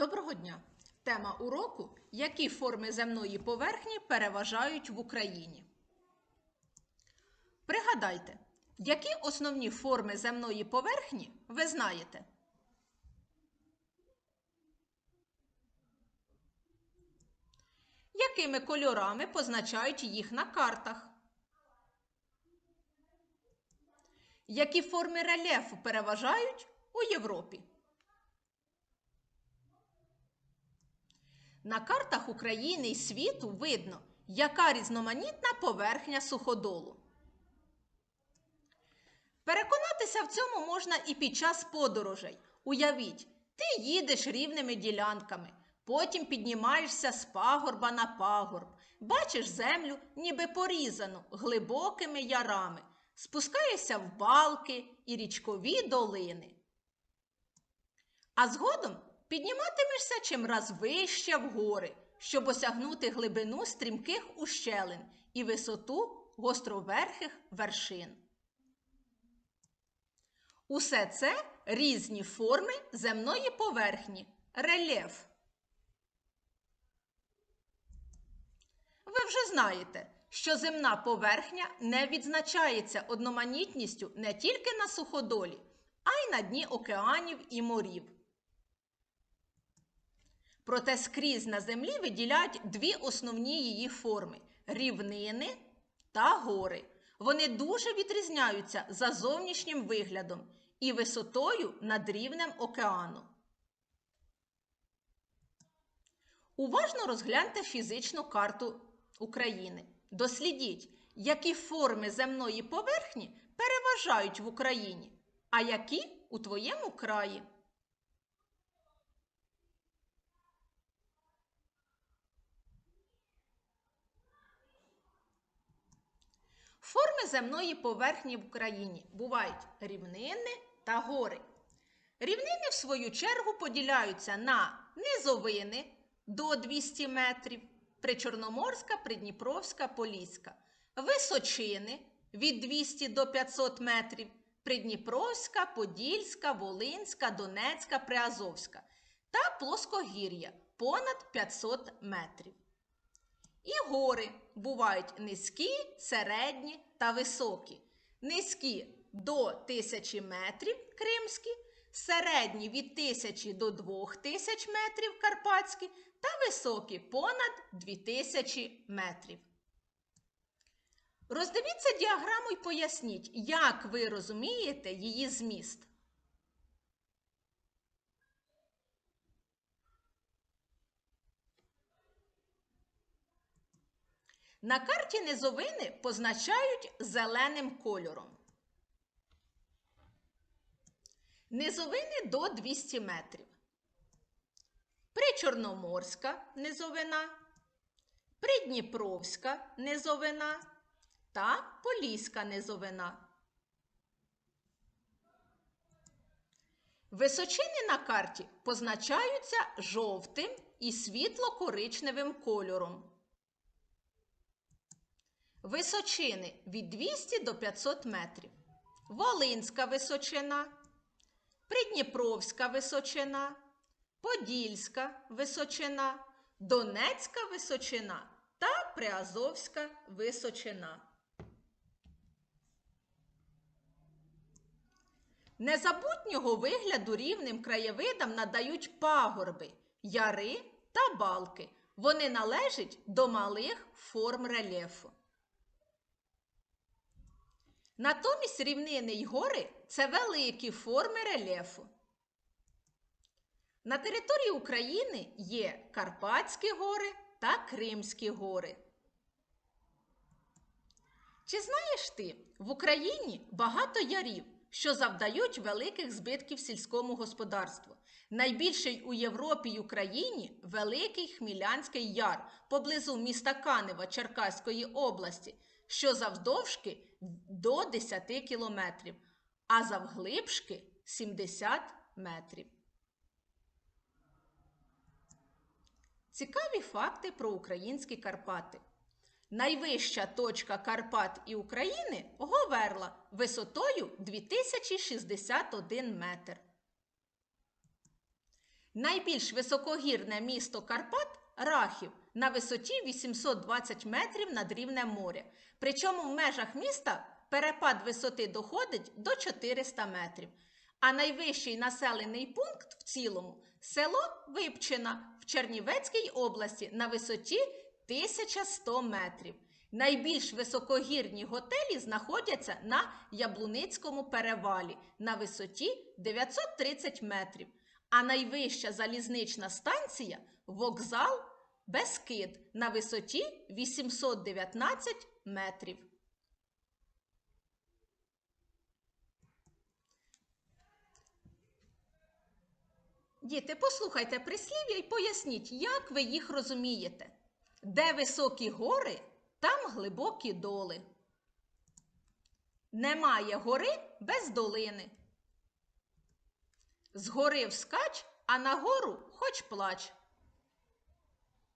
Доброго дня! Тема уроку Які форми земної поверхні переважають в Україні? Пригадайте, які основні форми земної поверхні ви знаєте? Якими кольорами позначають їх на картах? Які форми рельєфу переважають у Європі? На картах України і світу видно, яка різноманітна поверхня суходолу. Переконатися в цьому можна і під час подорожей. Уявіть, ти їдеш рівними ділянками, потім піднімаєшся з пагорба на пагорб, бачиш землю, ніби порізану глибокими ярами, спускаєшся в балки і річкові долини. А згодом підніматимешся чимраз вище в гори, щоб осягнути глибину стрімких ущелин і висоту гостроверхих вершин. Усе це різні форми земної поверхні, рельєф. Ви вже знаєте, що земна поверхня не відзначається одноманітністю не тільки на суходолі, а й на дні океанів і морів. Проте скрізь на землі виділяють дві основні її форми рівнини та гори. Вони дуже відрізняються за зовнішнім виглядом і висотою над рівнем океану. Уважно розгляньте фізичну карту України. Дослідіть, які форми земної поверхні переважають в Україні, а які у твоєму краї. Форми земної поверхні в Україні бувають рівнини та гори. Рівнини, в свою чергу, поділяються на низовини до 200 метрів, причорноморська, придніпровська, поліська, височини від 200 до 500 метрів, придніпровська, подільська, волинська, донецька, приазовська та плоскогір'я понад 500 метрів. І гори бувають низькі, середні та високі. Низькі до 1000 метрів кримські, середні від 1000 до 2000 метрів карпатські та високі понад 2000 метрів. Роздивіться діаграму і поясніть, як ви розумієте її зміст. На карті низовини позначають зеленим кольором. Низовини до 200 метрів. Причорноморська низовина, Придніпровська низовина та Поліська низовина. Височини на карті позначаються жовтим і світло-коричневим кольором. Височини від 200 до 500 метрів. Волинська височина, Придніпровська височина, Подільська височина, Донецька височина та Приазовська височина. Незабутнього вигляду рівним краєвидам надають пагорби, яри та балки. Вони належать до малих форм рельєфу. Натомість рівнини й гори це великі форми рельєфу. На території України є Карпатські гори та Кримські гори. Чи знаєш ти, в Україні багато ярів, що завдають великих збитків сільському господарству. Найбільший у Європі й Україні Великий Хмілянський яр поблизу міста Канева Черкаської області, що завдовжки до 10 кілометрів, а завглибшки 70 метрів. Цікаві факти про українські Карпати. Найвища точка Карпат і України Говерла висотою 2061 метр. Найбільш високогірне місто Карпат Рахів на висоті 820 метрів над рівнем моря. Причому в межах міста перепад висоти доходить до 400 метрів. А найвищий населений пункт в цілому село Випчина в Чернівецькій області на висоті 1100 метрів. Найбільш високогірні готелі знаходяться на Яблуницькому перевалі на висоті 930 метрів. А найвища залізнична станція вокзал Бескид на висоті 819 метрів. Діти, послухайте прислів'я і поясніть, як ви їх розумієте. Де високі гори, там глибокі доли. Немає гори без долини. З гори вскач, а на гору хоч плач.